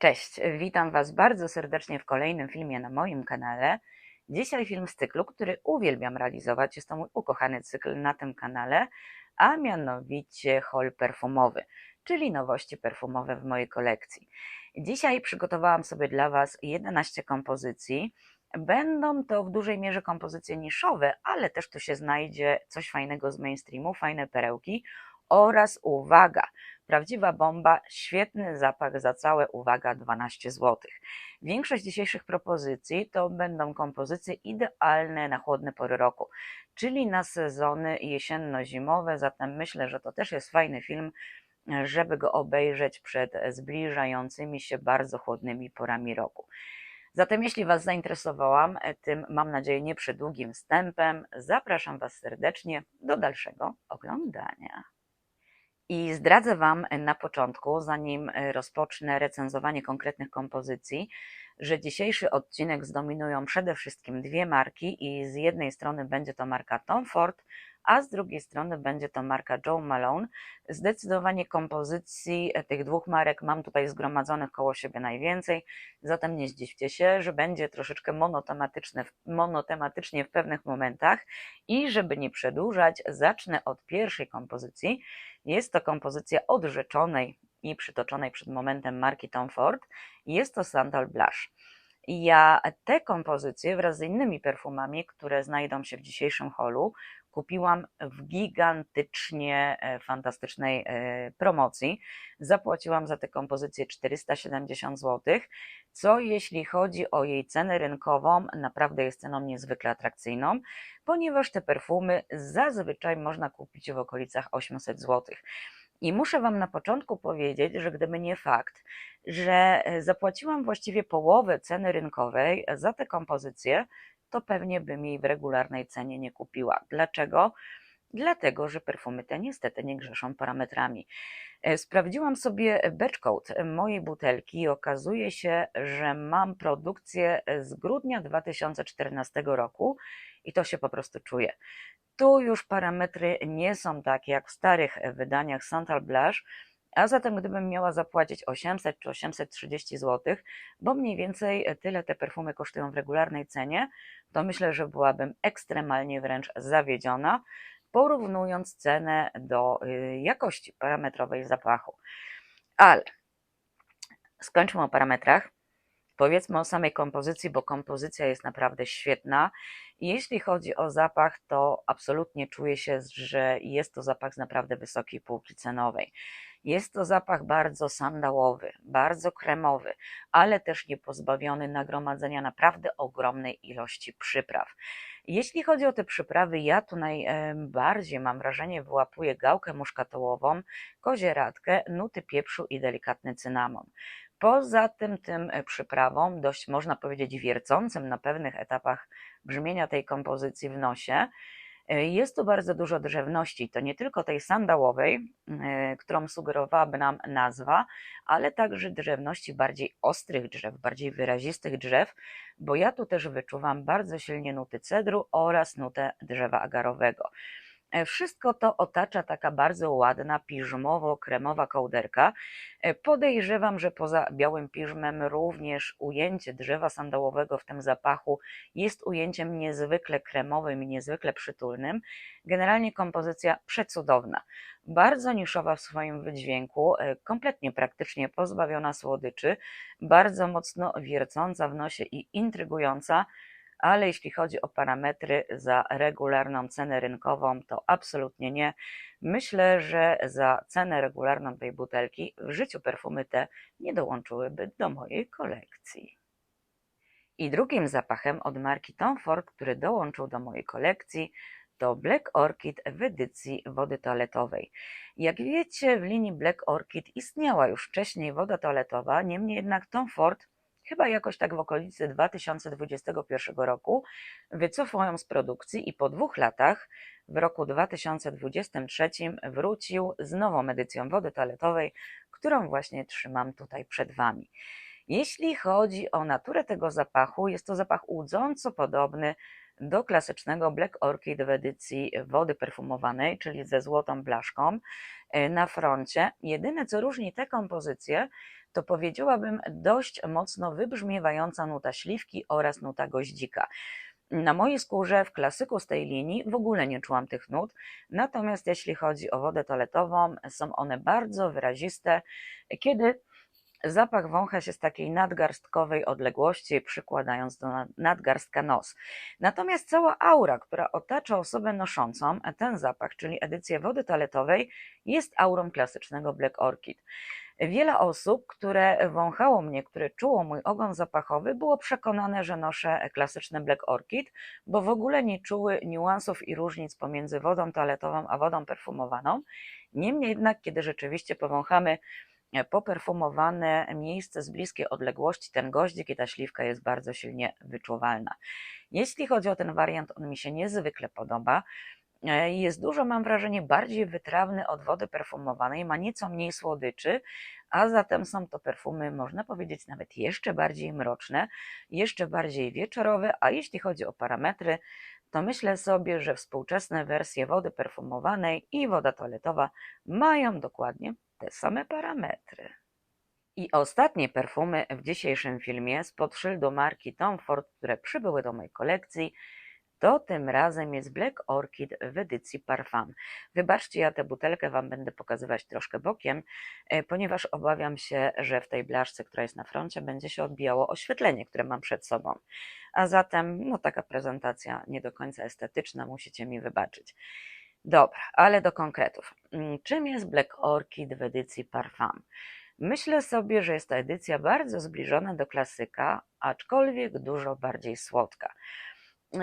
Cześć, witam Was bardzo serdecznie w kolejnym filmie na moim kanale. Dzisiaj film z cyklu, który uwielbiam realizować. Jest to mój ukochany cykl na tym kanale, a mianowicie haul perfumowy, czyli nowości perfumowe w mojej kolekcji. Dzisiaj przygotowałam sobie dla Was 11 kompozycji. Będą to w dużej mierze kompozycje niszowe, ale też tu się znajdzie coś fajnego z mainstreamu, fajne perełki oraz uwaga, prawdziwa bomba, świetny zapach za całe, uwaga, 12 zł. Większość dzisiejszych propozycji to będą kompozycje idealne na chłodne pory roku, czyli na sezony jesienno-zimowe, zatem myślę, że to też jest fajny film, żeby go obejrzeć przed zbliżającymi się bardzo chłodnymi porami roku. Zatem jeśli Was zainteresowałam tym, mam nadzieję, nieprzedługim wstępem, zapraszam Was serdecznie do dalszego oglądania. I zdradzę Wam na początku, zanim rozpocznę recenzowanie konkretnych kompozycji, że dzisiejszy odcinek zdominują przede wszystkim dwie marki i z jednej strony będzie to marka Tom Ford, a z drugiej strony będzie to marka Joe Malone. Zdecydowanie kompozycji tych dwóch marek mam tutaj zgromadzonych koło siebie najwięcej, zatem nie zdziwcie się, że będzie troszeczkę monotematyczne, monotematycznie w pewnych momentach i żeby nie przedłużać, zacznę od pierwszej kompozycji. Jest to kompozycja odrzeczonej i przytoczonej przed momentem marki Tom Ford. Jest to Sandal Blush. Ja te kompozycje wraz z innymi perfumami, które znajdą się w dzisiejszym holu, kupiłam w gigantycznie e, fantastycznej e, promocji. Zapłaciłam za tę kompozycję 470 zł, co jeśli chodzi o jej cenę rynkową, naprawdę jest ceną niezwykle atrakcyjną, ponieważ te perfumy zazwyczaj można kupić w okolicach 800 zł. I muszę Wam na początku powiedzieć, że gdyby nie fakt, że e, zapłaciłam właściwie połowę ceny rynkowej za tę kompozycję, to pewnie bym jej w regularnej cenie nie kupiła. Dlaczego? Dlatego, że perfumy te niestety nie grzeszą parametrami. E, sprawdziłam sobie batchcode mojej butelki i okazuje się, że mam produkcję z grudnia 2014 roku i to się po prostu czuje. Tu już parametry nie są takie jak w starych wydaniach Santal Blush, a zatem gdybym miała zapłacić 800 czy 830 zł, bo mniej więcej tyle te perfumy kosztują w regularnej cenie, to myślę, że byłabym ekstremalnie wręcz zawiedziona, porównując cenę do y, jakości parametrowej zapachu. Ale skończmy o parametrach. Powiedzmy o samej kompozycji, bo kompozycja jest naprawdę świetna. Jeśli chodzi o zapach, to absolutnie czuję się, że jest to zapach z naprawdę wysokiej półki cenowej. Jest to zapach bardzo sandałowy, bardzo kremowy, ale też nie pozbawiony nagromadzenia naprawdę ogromnej ilości przypraw. Jeśli chodzi o te przyprawy, ja tu najbardziej mam wrażenie wyłapuję gałkę muszkatołową, kozieradkę, nuty pieprzu i delikatny cynamon. Poza tym tym przyprawą, dość można powiedzieć wiercącym na pewnych etapach brzmienia tej kompozycji w nosie, E, jest tu bardzo dużo drzewności, to nie tylko tej sandałowej, e, którą sugerowałaby nam nazwa, ale także drzewności bardziej ostrych drzew, bardziej wyrazistych drzew, bo ja tu też wyczuwam bardzo silnie nuty cedru oraz nutę drzewa agarowego. E, wszystko to otacza taka bardzo ładna, piżmowo-kremowa kołderka. E, podejrzewam, że poza białym piżmem również ujęcie drzewa sandałowego w tym zapachu jest ujęciem niezwykle kremowym i niezwykle przytulnym. Generalnie kompozycja przecudowna, bardzo niszowa w swoim wydźwięku, e, kompletnie praktycznie pozbawiona słodyczy, bardzo mocno wiercąca w nosie i intrygująca ale jeśli chodzi o parametry za regularną cenę rynkową, to absolutnie nie. Myślę, że za cenę regularną tej butelki w życiu perfumy te nie dołączyłyby do mojej kolekcji. I drugim zapachem od marki Tom Ford, który dołączył do mojej kolekcji, to Black Orchid w edycji wody toaletowej. Jak wiecie, w linii Black Orchid istniała już wcześniej woda toaletowa, niemniej jednak Tom Ford chyba jakoś tak w okolicy 2021 roku, wycofał ją z produkcji i po dwóch latach, w roku 2023, wrócił z nową edycją wody toaletowej, którą właśnie trzymam tutaj przed Wami. Jeśli chodzi o naturę tego zapachu, jest to zapach łudząco podobny do klasycznego Black Orchid w edycji wody perfumowanej, czyli ze złotą blaszką e, na froncie. Jedyne co różni te kompozycje, to powiedziałabym dość mocno wybrzmiewająca nuta śliwki oraz nuta goździka. Na mojej skórze w klasyku z tej linii w ogóle nie czułam tych nut, natomiast jeśli chodzi o wodę toaletową, są one bardzo wyraziste, kiedy zapach wącha się z takiej nadgarstkowej odległości, przykładając do nadgarstka nos. Natomiast cała aura, która otacza osobę noszącą ten zapach, czyli edycję wody toaletowej, jest aurą klasycznego Black Orchid. Wiele osób, które wąchało mnie, które czuło mój ogon zapachowy, było przekonane, że noszę klasyczny Black Orchid, bo w ogóle nie czuły niuansów i różnic pomiędzy wodą toaletową a wodą perfumowaną. Niemniej jednak, kiedy rzeczywiście powąchamy poperfumowane miejsce z bliskiej odległości, ten goździk i ta śliwka jest bardzo silnie wyczuwalna. Jeśli chodzi o ten wariant, on mi się niezwykle podoba. E, jest dużo, mam wrażenie, bardziej wytrawny od wody perfumowanej, ma nieco mniej słodyczy, a zatem są to perfumy, można powiedzieć, nawet jeszcze bardziej mroczne, jeszcze bardziej wieczorowe, a jeśli chodzi o parametry, to myślę sobie, że współczesne wersje wody perfumowanej i woda toaletowa mają dokładnie te same parametry. I ostatnie perfumy w dzisiejszym filmie spod szyldu marki Tom Ford, które przybyły do mojej kolekcji, to tym razem jest Black Orchid w edycji Parfum. Wybaczcie, ja tę butelkę Wam będę pokazywać troszkę bokiem, e, ponieważ obawiam się, że w tej blaszce, która jest na froncie, będzie się odbijało oświetlenie, które mam przed sobą. A zatem, no taka prezentacja nie do końca estetyczna, musicie mi wybaczyć. Dobra, ale do konkretów. Mm, czym jest Black Orchid w edycji Parfum? Myślę sobie, że jest to edycja bardzo zbliżona do klasyka, aczkolwiek dużo bardziej słodka.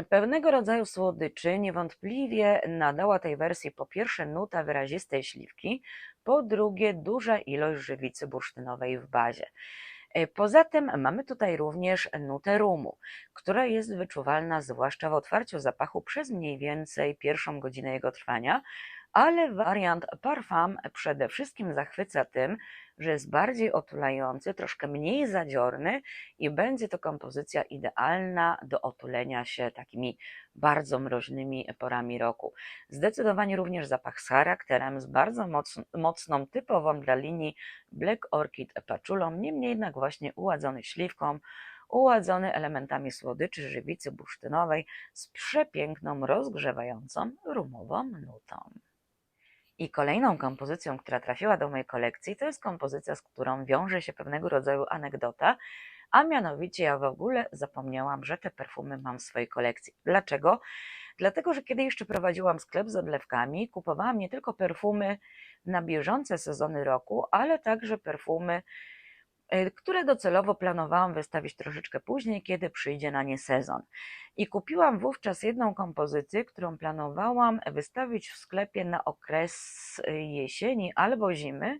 Pewnego rodzaju słodyczy niewątpliwie nadała tej wersji po pierwsze nuta wyrazistej śliwki, po drugie duża ilość żywicy bursztynowej w bazie. E, poza tym mamy tutaj również nutę rumu, która jest wyczuwalna zwłaszcza w otwarciu zapachu przez mniej więcej pierwszą godzinę jego trwania, ale wariant Parfum przede wszystkim zachwyca tym, że jest bardziej otulający, troszkę mniej zadziorny i będzie to kompozycja idealna do otulenia się takimi bardzo mroźnymi porami roku. Zdecydowanie również zapach z charakterem, z bardzo mocną, typową dla linii Black Orchid paczulą, niemniej jednak właśnie uładzony śliwką, uładzony elementami słodyczy żywicy bursztynowej z przepiękną, rozgrzewającą rumową nutą. I kolejną kompozycją, która trafiła do mojej kolekcji, to jest kompozycja, z którą wiąże się pewnego rodzaju anegdota, a mianowicie ja w ogóle zapomniałam, że te perfumy mam w swojej kolekcji. Dlaczego? Dlatego, że kiedy jeszcze prowadziłam sklep z odlewkami, kupowałam nie tylko perfumy na bieżące sezony roku, ale także perfumy które docelowo planowałam wystawić troszeczkę później, kiedy przyjdzie na nie sezon. I kupiłam wówczas jedną kompozycję, którą planowałam wystawić w sklepie na okres y, jesieni albo zimy,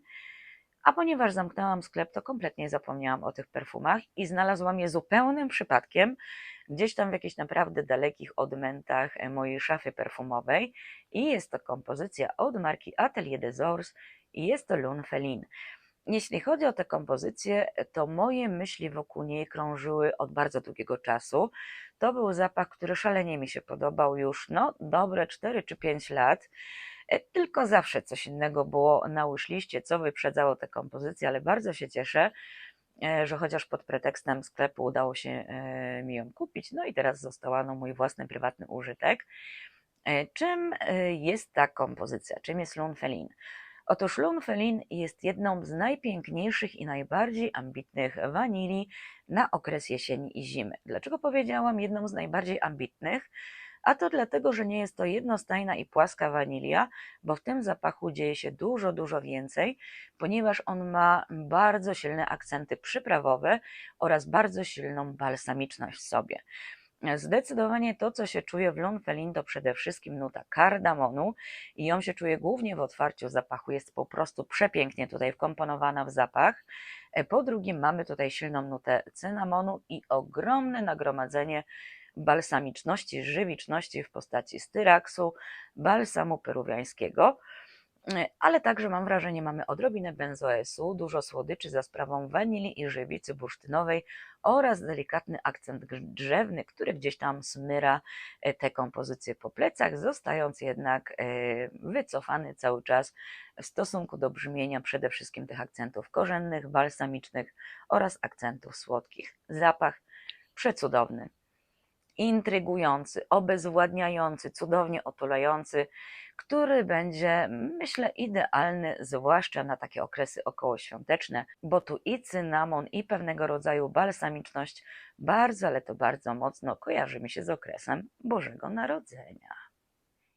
a ponieważ zamknęłam sklep, to kompletnie zapomniałam o tych perfumach i znalazłam je zupełnym przypadkiem, gdzieś tam w jakichś naprawdę dalekich odmętach e, mojej szafy perfumowej. I jest to kompozycja od marki Atelier des Ors i jest to Lune Feline. Jeśli chodzi o tę kompozycję, to moje myśli wokół niej krążyły od bardzo długiego czasu. To był zapach, który szalenie mi się podobał już no, dobre 4 czy 5 lat. E, tylko zawsze coś innego było na łyżliście, co wyprzedzało tę kompozycję, ale bardzo się cieszę, e, że chociaż pod pretekstem sklepu udało się e, mi ją kupić. No i teraz została no, mój własny prywatny użytek. Czym jest ta kompozycja? Czym jest Lunfelin? Otóż Lunfelin jest jedną z najpiękniejszych i najbardziej ambitnych wanilii na okres jesieni i zimy. Dlaczego powiedziałam jedną z najbardziej ambitnych? A to dlatego, że nie jest to jednostajna i płaska wanilia, bo w tym zapachu dzieje się dużo, dużo więcej, ponieważ on ma bardzo silne akcenty przyprawowe oraz bardzo silną balsamiczność w sobie. Zdecydowanie to, co się czuje w Lunfelin, to przede wszystkim nuta kardamonu i ją się czuje głównie w otwarciu zapachu. Jest po prostu przepięknie tutaj wkomponowana w zapach. E, po drugie, mamy tutaj silną nutę cynamonu i ogromne nagromadzenie balsamiczności, żywiczności w postaci styraksu, balsamu peruwiańskiego. Y, ale także mam wrażenie, mamy odrobinę benzoesu, dużo słodyczy za sprawą wanilii i żywicy bursztynowej oraz delikatny akcent drzewny, który gdzieś tam smyra e, tę kompozycję po plecach, zostając jednak e, wycofany cały czas w stosunku do brzmienia przede wszystkim tych akcentów korzennych, balsamicznych oraz akcentów słodkich. Zapach przecudowny, intrygujący, obezwładniający, cudownie otulający, który będzie, myślę, idealny, zwłaszcza na takie okresy okołoświąteczne, bo tu i cynamon, i pewnego rodzaju balsamiczność bardzo, ale to bardzo mocno kojarzy mi się z okresem Bożego Narodzenia.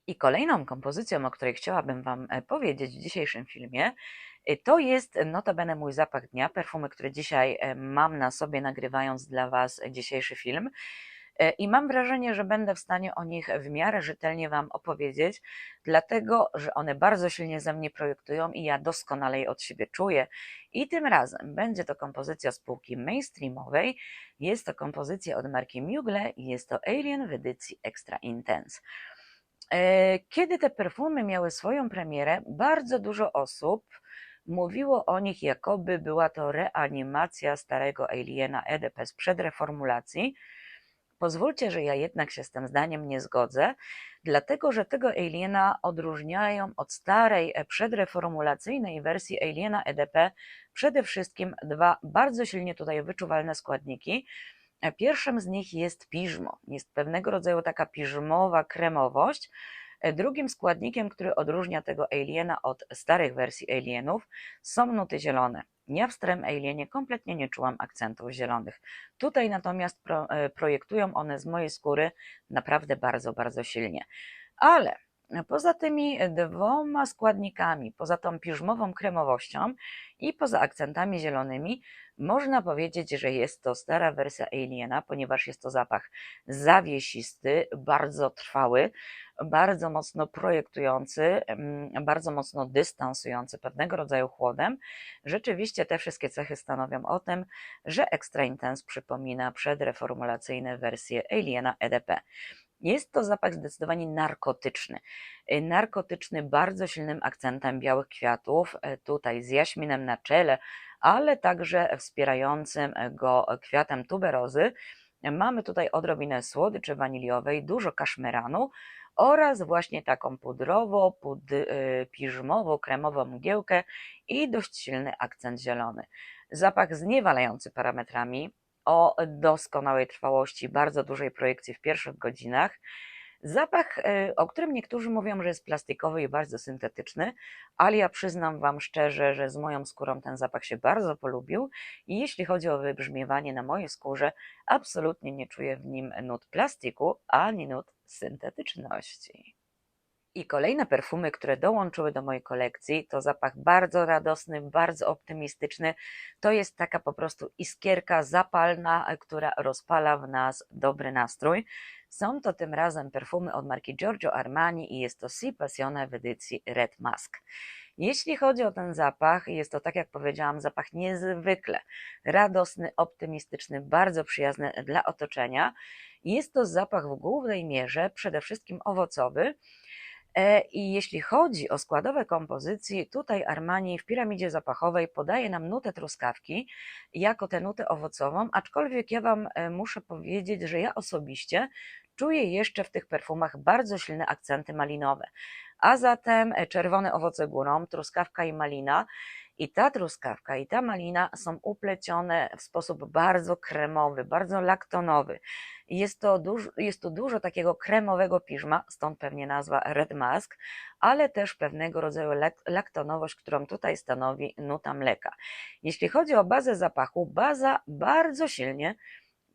I kolejną kompozycją, o której chciałabym Wam e, powiedzieć w dzisiejszym filmie, y, to jest notabene mój zapach dnia, perfumy, które dzisiaj e, mam na sobie, nagrywając dla Was dzisiejszy film. E, I mam wrażenie, że będę w stanie o nich w miarę rzetelnie Wam opowiedzieć, dlatego że one bardzo silnie ze mnie projektują i ja doskonale je od siebie czuję. I tym razem będzie to kompozycja spółki mainstreamowej, jest to kompozycja od marki Mugle i jest to Alien w edycji Extra Intense. E, Kiedy te perfumy miały swoją premierę, bardzo dużo osób mówiło o nich, jakoby była to reanimacja starego Aliena EDP sprzed reformulacji. Pozwólcie, że ja jednak się z tym zdaniem nie zgodzę, dlatego że tego Aliena odróżniają od starej e, przedreformulacyjnej wersji Aliena EDP przede wszystkim dwa bardzo silnie tutaj wyczuwalne składniki. E, Pierwszym z nich jest piżmo. Jest pewnego rodzaju taka piżmowa kremowość. E, Drugim składnikiem, który odróżnia tego aliena od starych wersji alienów, są nuty zielone. Ja w starym alienie kompletnie nie czułam akcentów zielonych. Tutaj natomiast pro, e, projektują one z mojej skóry naprawdę bardzo, bardzo silnie. Ale poza tymi dwoma składnikami, poza tą piżmową kremowością i poza akcentami zielonymi, można powiedzieć, że jest to stara wersja Aliena, ponieważ jest to zapach zawiesisty, bardzo trwały, bardzo mocno projektujący, mm, bardzo mocno dystansujący pewnego rodzaju chłodem. Rzeczywiście te wszystkie cechy stanowią o tym, że Extra Intense przypomina przedreformulacyjne wersje Aliena EDP. Jest to zapach zdecydowanie narkotyczny. Y, Narkotyczny, bardzo silnym akcentem białych kwiatów, y, tutaj z jaśminem na czele, ale także wspierającym go kwiatem tuberozy. Mamy tutaj odrobinę słodyczy waniliowej, dużo kaszmeranu oraz właśnie taką pudrowo, pud, piżmowo, kremową mgiełkę i dość silny akcent zielony. Zapach zniewalający parametrami, o doskonałej trwałości, bardzo dużej projekcji w pierwszych godzinach. Zapach, e, o którym niektórzy mówią, że jest plastikowy i bardzo syntetyczny, ale ja przyznam Wam szczerze, że z moją skórą ten zapach się bardzo polubił i jeśli chodzi o wybrzmiewanie na mojej skórze, absolutnie nie czuję w nim nut plastiku ani nut syntetyczności. I kolejne perfumy, które dołączyły do mojej kolekcji, to zapach bardzo radosny, bardzo optymistyczny. To jest taka po prostu iskierka zapalna, która rozpala w nas dobry nastrój. Są to tym razem perfumy od marki Giorgio Armani i jest to Si Passione w edycji Red Mask. Jeśli chodzi o ten zapach, jest to, tak jak powiedziałam, zapach niezwykle radosny, optymistyczny, bardzo przyjazny dla otoczenia. Jest to zapach w głównej mierze przede wszystkim owocowy. E, I jeśli chodzi o składowe kompozycji, tutaj Armani w piramidzie zapachowej podaje nam nutę truskawki jako tę nutę owocową, aczkolwiek ja Wam e, muszę powiedzieć, że ja osobiście czuję jeszcze w tych perfumach bardzo silne akcenty malinowe. A zatem e, czerwone owoce górą, truskawka i malina. I ta truskawka i ta malina są uplecione w sposób bardzo kremowy, bardzo laktonowy. Jest to, dużo, jest to dużo takiego kremowego piżma, stąd pewnie nazwa Red Mask, ale też pewnego rodzaju lak- laktonowość, którą tutaj stanowi nuta mleka. Jeśli chodzi o bazę zapachu, baza bardzo silnie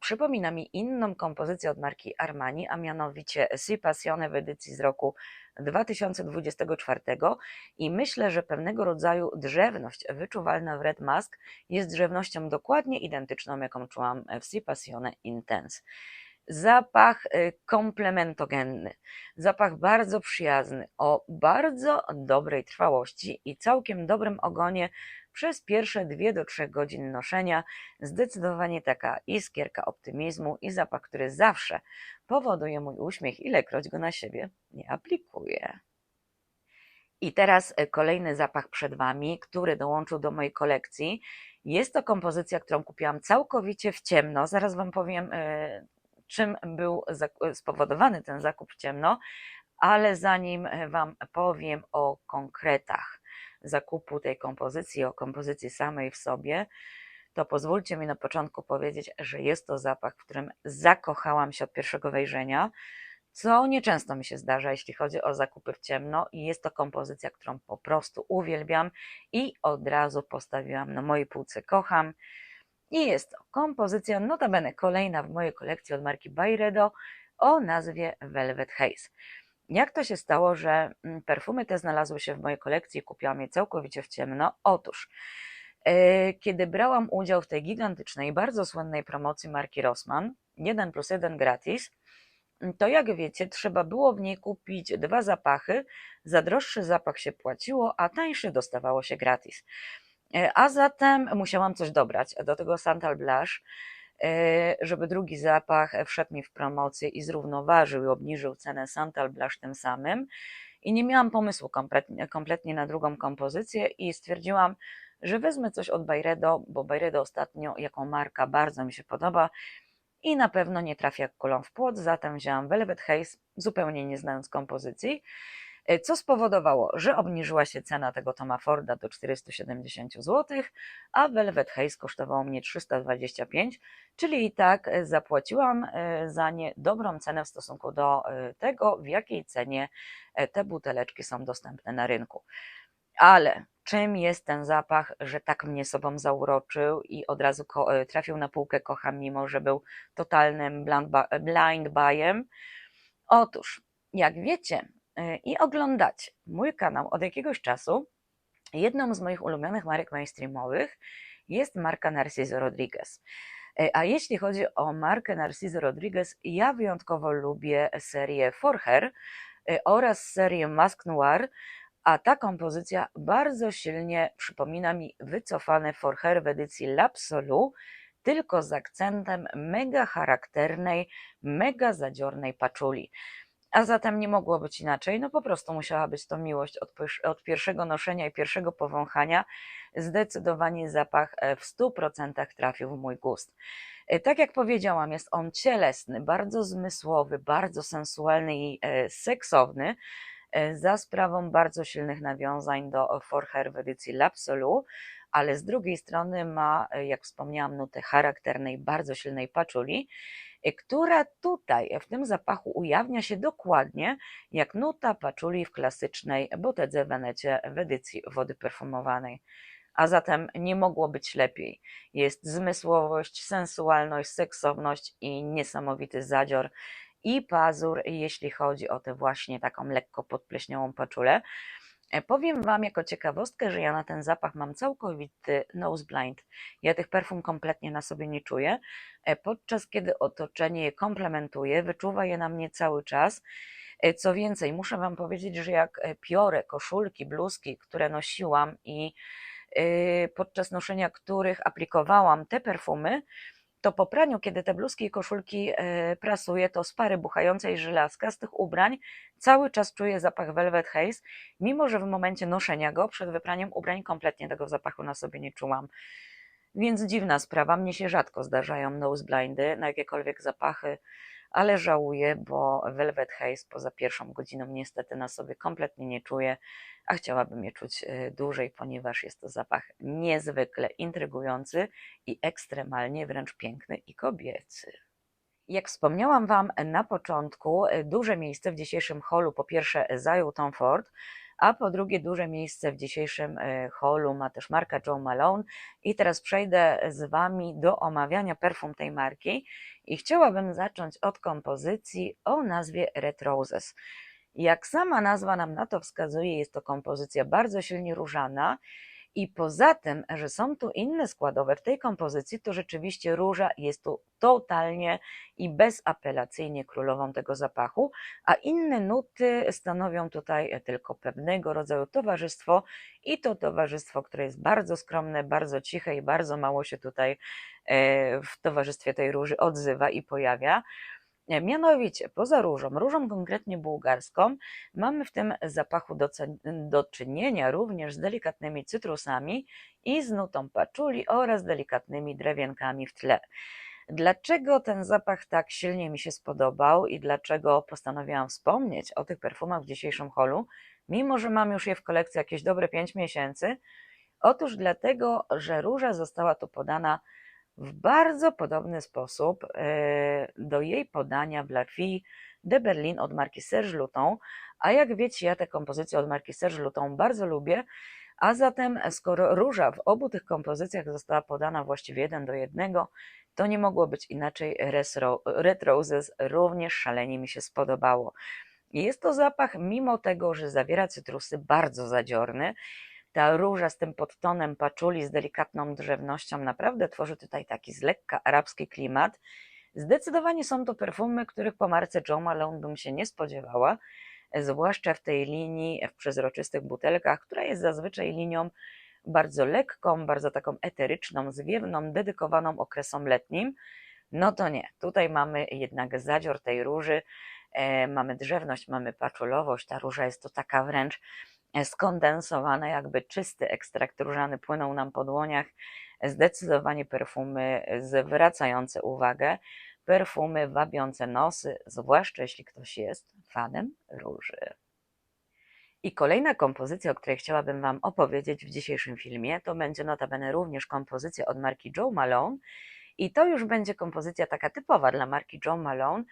przypomina mi inną kompozycję od marki Armani, a mianowicie Si Passione w edycji z roku 2024 i myślę, że pewnego rodzaju drzewność wyczuwalna w Red Mask jest drzewnością dokładnie identyczną, jaką czułam w Si Passione Intense. Zapach y, komplementogenny, zapach bardzo przyjazny, o bardzo dobrej trwałości i całkiem dobrym ogonie przez pierwsze 2 do 3 godzin noszenia. Zdecydowanie taka iskierka optymizmu i zapach, który zawsze powoduje mój uśmiech, ilekroć go na siebie nie aplikuję. I teraz e, kolejny zapach przed Wami, który dołączył do mojej kolekcji. Jest to kompozycja, którą kupiłam całkowicie w ciemno. Zaraz Wam powiem, e, czym był spowodowany ten zakup w ciemno, ale zanim Wam powiem o konkretach zakupu tej kompozycji, o kompozycji samej w sobie, to pozwólcie mi na początku powiedzieć, że jest to zapach, w którym zakochałam się od pierwszego wejrzenia, co nieczęsto mi się zdarza, jeśli chodzi o zakupy w ciemno, i jest to kompozycja, którą po prostu uwielbiam i od razu postawiłam na mojej półce kocham. I jest to kompozycja, notabene kolejna w mojej kolekcji od marki Byredo o nazwie Velvet Haze. Jak to się stało, że mm, perfumy te znalazły się w mojej kolekcji i kupiłam je całkowicie w ciemno? Otóż, e, kiedy brałam udział w tej gigantycznej, bardzo słynnej promocji marki Rossmann, 1 plus 1 gratis, to jak wiecie, trzeba było w niej kupić dwa zapachy. Za droższy zapach się płaciło, a tańszy dostawało się gratis. E, A zatem musiałam coś dobrać. Do tego Santal Blush, e, żeby drugi zapach wszedł mi w promocję i zrównoważył i obniżył cenę Santal Blush tym samym. I nie miałam pomysłu kompletnie, kompletnie na drugą kompozycję i stwierdziłam, że wezmę coś od Byredo, bo Byredo ostatnio jako marka bardzo mi się podoba i na pewno nie trafię jak kulą w płot, zatem wzięłam Velvet Haze, zupełnie nie znając kompozycji, e, co spowodowało, że obniżyła się cena tego Toma Forda do 470 zł, a Velvet Haze kosztowało mnie 325, czyli i tak e, zapłaciłam e, za nie dobrą cenę w stosunku do e, tego, w jakiej cenie e, te buteleczki są dostępne na rynku. Ale czym jest ten zapach, że tak mnie sobą zauroczył i od razu e, trafił na półkę kocham, mimo że był totalnym blind, blind buyem? Otóż, jak wiecie e, i oglądacie mój kanał od jakiegoś czasu, jedną z moich ulubionych marek mainstreamowych jest marka Narciso Rodriguez. E, A jeśli chodzi o markę Narciso Rodriguez, ja wyjątkowo lubię serię For Her e, oraz serię Mask Noir, a ta kompozycja bardzo silnie przypomina mi wycofane For Her w edycji L'Absolu, tylko z akcentem mega charakternej, mega zadziornej paczuli. A zatem nie mogło być inaczej, no po prostu musiała być to miłość od, od pierwszego noszenia i pierwszego powąchania. Zdecydowanie zapach e, w 100% trafił w mój gust. E, Tak jak powiedziałam, jest on cielesny, bardzo zmysłowy, bardzo sensualny i e, seksowny, za sprawą bardzo silnych nawiązań do For Her w edycji L'Absolu, ale z drugiej strony ma, jak wspomniałam, nutę charakternej, bardzo silnej paczuli, która tutaj w tym zapachu ujawnia się dokładnie jak nuta paczuli w klasycznej Bottega Venecie w edycji wody perfumowanej. A zatem nie mogło być lepiej. Jest zmysłowość, sensualność, seksowność i niesamowity zadzior i pazur, jeśli chodzi o tę właśnie taką lekko podpleśniałą paczulę. E, Powiem Wam jako ciekawostkę, że ja na ten zapach mam całkowity nose blind. Ja tych perfum kompletnie na sobie nie czuję, e, podczas kiedy otoczenie je komplementuje, wyczuwa je na mnie cały czas. E, Co więcej, muszę Wam powiedzieć, że jak piorę koszulki, bluzki, które nosiłam i y, podczas noszenia których aplikowałam te perfumy, to po praniu, kiedy te bluzki i koszulki e, prasuję, to z pary buchającej żelazka z tych ubrań cały czas czuję zapach Velvet Haze, mimo że w momencie noszenia go przed wypraniem ubrań kompletnie tego zapachu na sobie nie czułam. Więc dziwna sprawa, mnie się rzadko zdarzają nose blindy na jakiekolwiek zapachy, ale żałuję, bo Velvet Haze poza pierwszą godziną niestety na sobie kompletnie nie czuję, a chciałabym je czuć e, dłużej, ponieważ jest to zapach niezwykle intrygujący i ekstremalnie wręcz piękny i kobiecy. Jak wspomniałam Wam na początku, e, duże miejsce w dzisiejszym holu po pierwsze zajął Tom Ford, a po drugie duże miejsce w dzisiejszym e, holu ma też marka Joe Malone i teraz przejdę z Wami do omawiania perfum tej marki i chciałabym zacząć od kompozycji o nazwie Red Roses. Jak sama nazwa nam na to wskazuje, jest to kompozycja bardzo silnie różana i poza tym, że są tu inne składowe w tej kompozycji, to rzeczywiście róża jest tu totalnie i bezapelacyjnie królową tego zapachu, a inne nuty stanowią tutaj tylko pewnego rodzaju towarzystwo i to towarzystwo, które jest bardzo skromne, bardzo ciche i bardzo mało się tutaj e, w towarzystwie tej róży odzywa i pojawia. E, Mianowicie, poza różą, różą konkretnie bułgarską, mamy w tym zapachu do, do czynienia również z delikatnymi cytrusami i z nutą paczuli oraz delikatnymi drewienkami w tle. Dlaczego ten zapach tak silnie mi się spodobał i dlaczego postanowiłam wspomnieć o tych perfumach w dzisiejszym holu, mimo że mam już je w kolekcji jakieś dobre 5 miesięcy? Otóż dlatego, że róża została tu podana w bardzo podobny sposób e, do jej podania w La Fille de Berlin od marki Serge Luton, a jak wiecie, ja tę kompozycję od marki Serge Luton bardzo lubię, a zatem skoro róża w obu tych kompozycjach została podana właściwie jeden do jednego, to nie mogło być inaczej. Red Roses również szalenie mi się spodobało. Jest to zapach, mimo tego, że zawiera cytrusy, bardzo zadziorny. Ta róża z tym podtonem paczuli, z delikatną drzewnością, naprawdę tworzy tutaj taki z lekka arabski klimat. Zdecydowanie są to perfumy, których po marce Joe Malone bym się nie spodziewała, zwłaszcza w tej linii w przezroczystych butelkach, która jest zazwyczaj linią bardzo lekką, bardzo taką eteryczną, zwiewną, dedykowaną okresom letnim. No to nie, tutaj mamy jednak zadzior tej róży, e, mamy drzewność, mamy paczulowość, ta róża jest to taka wręcz skondensowana, jakby czysty ekstrakt różany płynął nam po dłoniach. Zdecydowanie perfumy zwracające uwagę, perfumy wabiące nosy, zwłaszcza jeśli ktoś jest fanem róży. I kolejna kompozycja, o której chciałabym Wam opowiedzieć w dzisiejszym filmie, to będzie notabene również kompozycja od marki Joe Malone. I to już będzie kompozycja taka typowa dla marki Joe Malone,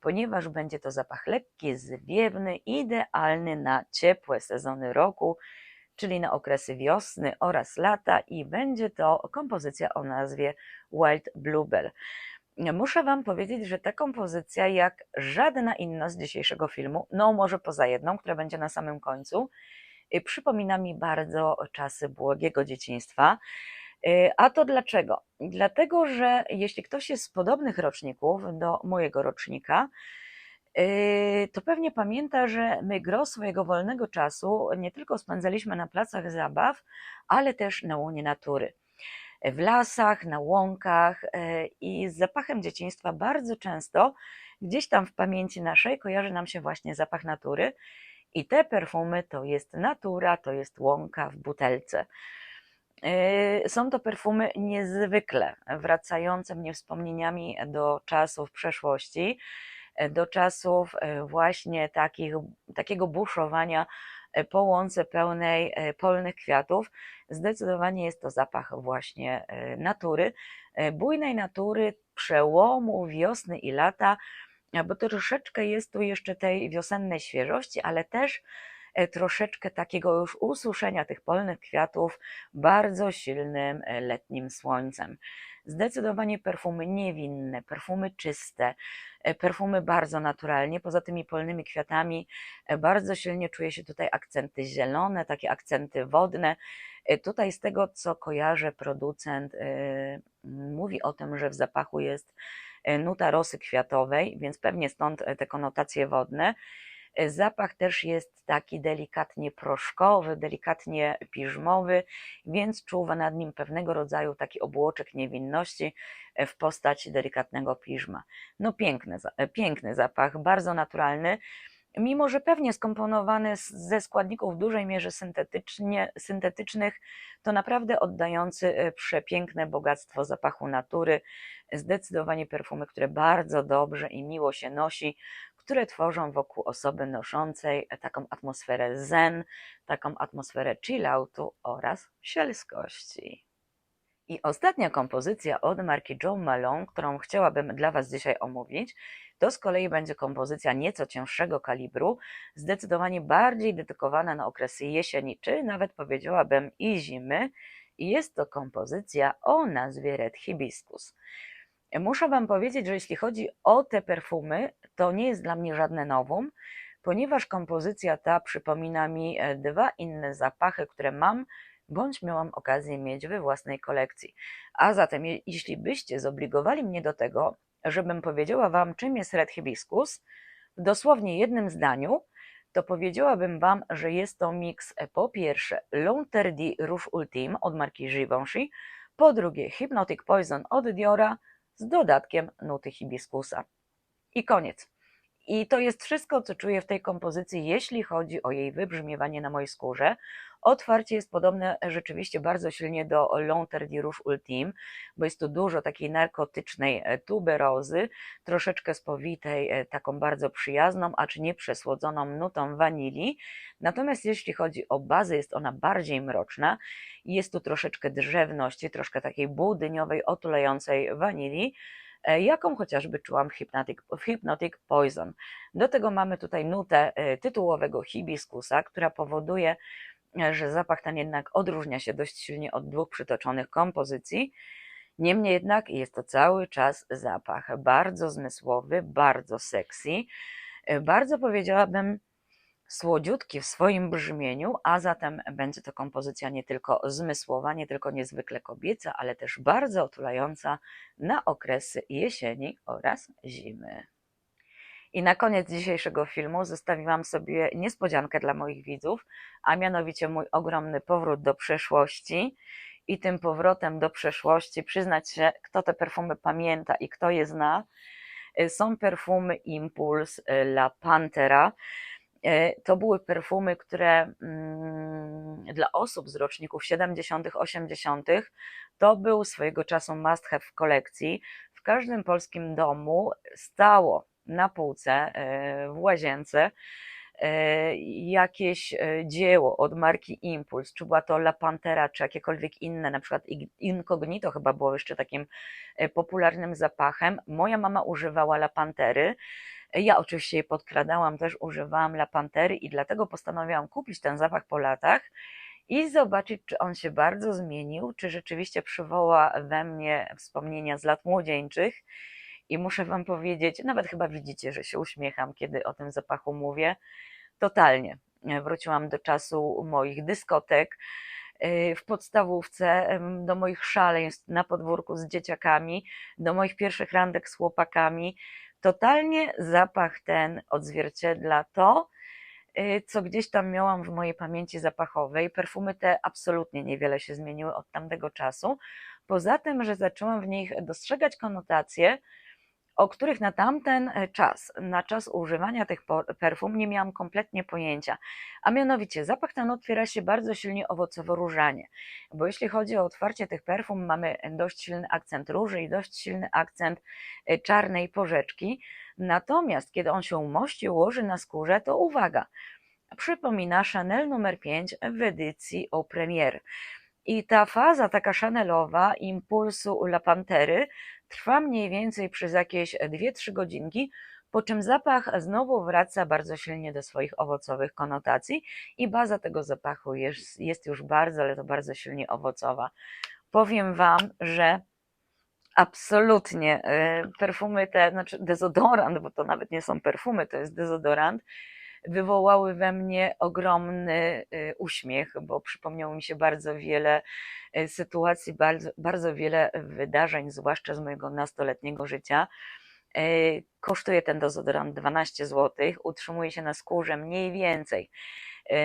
ponieważ będzie to zapach lekki, zwiewny, idealny na ciepłe sezony roku, czyli na okresy wiosny oraz lata i będzie to kompozycja o nazwie Wild Bluebell. Muszę Wam powiedzieć, że ta kompozycja, jak żadna inna z dzisiejszego filmu, no może poza jedną, która będzie na samym końcu, y, przypomina mi bardzo czasy błogiego dzieciństwa. Y, a to dlaczego? Dlatego, że jeśli ktoś jest z podobnych roczników do mojego rocznika, y, to pewnie pamięta, że my gro swojego wolnego czasu nie tylko spędzaliśmy na placach zabaw, ale też na łonie natury. W lasach, na łąkach y, i z zapachem dzieciństwa bardzo często gdzieś tam w pamięci naszej kojarzy nam się właśnie zapach natury. I te perfumy to jest natura, to jest łąka w butelce. Yy, są to perfumy niezwykle wracające mnie wspomnieniami do czasów przeszłości, do czasów e, właśnie takich, takiego buszowania po łące pełnej polnych kwiatów. Zdecydowanie jest to zapach właśnie natury, bujnej natury, przełomu wiosny i lata, bo troszeczkę jest tu jeszcze tej wiosennej świeżości, ale też troszeczkę takiego już ususzenia tych polnych kwiatów bardzo silnym e, letnim słońcem. Zdecydowanie perfumy niewinne, perfumy czyste, e, perfumy bardzo naturalnie. Poza tymi polnymi kwiatami bardzo silnie czuje się tutaj akcenty zielone, takie akcenty wodne. Tutaj z tego, co kojarzę, producent mówi o tym, że w zapachu jest nuta rosy kwiatowej, więc pewnie stąd te konotacje wodne. E, zapach też jest taki delikatnie proszkowy, delikatnie piżmowy, więc czuwa nad nim pewnego rodzaju taki obłoczek niewinności e, w postaci delikatnego piżma. No piękny, e, piękny zapach, bardzo naturalny mimo że pewnie skomponowany ze składników w dużej mierze syntetycznie, syntetycznych, to naprawdę oddający przepiękne bogactwo zapachu natury. Zdecydowanie perfumy, które bardzo dobrze i miło się nosi, które tworzą wokół osoby noszącej taką atmosferę zen, taką atmosferę chilloutu oraz sielskości. I ostatnia kompozycja od marki Joe Malone, którą chciałabym dla Was dzisiaj omówić, to z kolei będzie kompozycja nieco cięższego kalibru, zdecydowanie bardziej dedykowana na okresy jesieni, czy nawet powiedziałabym i zimy. I jest to kompozycja o nazwie Red Hibiscus. Muszę Wam powiedzieć, że jeśli chodzi o te perfumy, to nie jest dla mnie żadne nowum, ponieważ kompozycja ta przypomina mi e, dwa inne zapachy, które mam bądź miałam okazję mieć we własnej kolekcji. A zatem, jeśli byście zobligowali mnie do tego, żebym powiedziała Wam, czym jest Red Hibiscus, w dosłownie jednym zdaniu, to powiedziałabym Wam, że jest to miks e, po pierwsze L'Interdit Rouge Ultime od marki Givenchy, po drugie Hypnotic Poison od Diora, z dodatkiem nuty hibiskusa. I koniec. I to jest wszystko, co czuję w tej kompozycji, jeśli chodzi o jej wybrzmiewanie na mojej skórze. Otwarcie jest podobne rzeczywiście bardzo silnie do L'Interdit Rouge Ultime, bo jest tu dużo takiej narkotycznej e, tuberozy, troszeczkę spowitej, e, taką bardzo przyjazną, acz nie przesłodzoną nutą wanilii. Natomiast jeśli chodzi o bazę, jest ona bardziej mroczna jest tu troszeczkę drzewności, troszkę takiej budyniowej, otulającej wanilii jaką chociażby czułam w Hypnotic, w Hypnotic Poison. Do tego mamy tutaj nutę tytułowego hibiskusa, która powoduje, że zapach ten jednak odróżnia się dość silnie od dwóch przytoczonych kompozycji. Niemniej jednak jest to cały czas zapach bardzo zmysłowy, bardzo sexy, bardzo powiedziałabym słodziutki w swoim brzmieniu, a zatem będzie to kompozycja nie tylko zmysłowa, nie tylko niezwykle kobieca, ale też bardzo otulająca na okresy jesieni oraz zimy. I na koniec dzisiejszego filmu zostawiłam sobie niespodziankę dla moich widzów, a mianowicie mój ogromny powrót do przeszłości. I tym powrotem do przeszłości, przyznać się, kto te perfumy pamięta i kto je zna, y, są perfumy Impuls y, La Pantera. Y, to były perfumy, które mm, dla osób z roczników 70., 80., to był swojego czasu must have w kolekcji. W każdym polskim domu stało na półce e, w łazience e, jakieś e, dzieło od marki Impuls, czy była to La Pantera, czy jakiekolwiek inne, na przykład Incognito chyba było jeszcze takim popularnym zapachem. Moja mama używała La Pantery. Ja oczywiście jej podkradałam, też używałam La Pantery i dlatego postanowiłam kupić ten zapach po latach i zobaczyć, czy on się bardzo zmienił, czy rzeczywiście przywoła we mnie wspomnienia z lat młodzieńczych. I muszę Wam powiedzieć, nawet chyba widzicie, że się uśmiecham, kiedy o tym zapachu mówię. Totalnie. Wróciłam do czasu moich dyskotek y, w podstawówce, do moich szaleństw na podwórku z dzieciakami, do moich pierwszych randek z chłopakami. Totalnie zapach ten odzwierciedla to, y, co gdzieś tam miałam w mojej pamięci zapachowej. Perfumy te absolutnie niewiele się zmieniły od tamtego czasu. Poza tym, że zaczęłam w nich dostrzegać konotacje, o których na tamten e, czas, na czas używania tych perfum nie miałam kompletnie pojęcia. A mianowicie zapach ten otwiera się bardzo silnie owocowo-różanie, bo jeśli chodzi o otwarcie tych perfum, mamy dość silny akcent róży i dość silny akcent e, czarnej porzeczki. Natomiast kiedy on się umości, ułoży na skórze, to uwaga, przypomina Chanel numer 5 w edycji au premier. I ta faza taka szanelowa impulsu La Pantery trwa mniej więcej przez jakieś 2-3 godzinki, po czym zapach znowu wraca bardzo silnie do swoich owocowych konotacji i baza tego zapachu jest, jest już bardzo, ale to bardzo silnie owocowa. Powiem Wam, że absolutnie y, perfumy te, znaczy dezodorant, bo to nawet nie są perfumy, to jest dezodorant, wywołały we mnie ogromny y, uśmiech, bo przypomniało mi się bardzo wiele y, sytuacji, bardzo, bardzo wiele wydarzeń, zwłaszcza z mojego nastoletniego życia. Y, kosztuje ten dezodorant 12 zł, utrzymuje się na skórze mniej więcej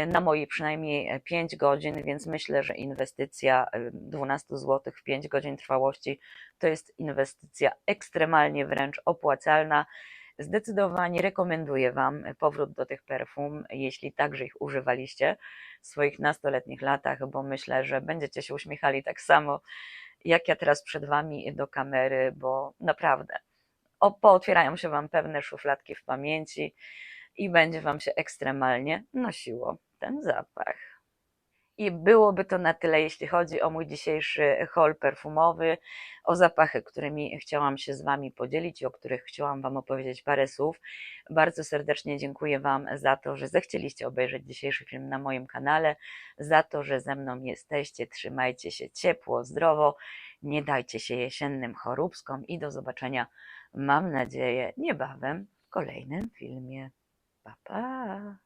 na mojej przynajmniej 5 godzin, więc myślę, że inwestycja 12 zł w 5 godzin trwałości to jest inwestycja ekstremalnie wręcz opłacalna. Zdecydowanie rekomenduję Wam powrót do tych perfum, jeśli także ich używaliście w swoich nastoletnich latach, bo myślę, że będziecie się uśmiechali tak samo jak ja teraz przed Wami do kamery, bo naprawdę o, pootwierają się Wam pewne szufladki w pamięci i będzie Wam się ekstremalnie nosiło ten zapach. I byłoby to na tyle, jeśli chodzi o mój dzisiejszy haul perfumowy, o zapachy, którymi chciałam się z Wami podzielić i o których chciałam Wam opowiedzieć parę słów. Bardzo serdecznie dziękuję Wam za to, że zechcieliście obejrzeć dzisiejszy film na moim kanale, za to, że ze mną jesteście. Trzymajcie się ciepło, zdrowo, nie dajcie się jesiennym choróbskom i do zobaczenia, mam nadzieję, niebawem w kolejnym filmie. Pa, pa!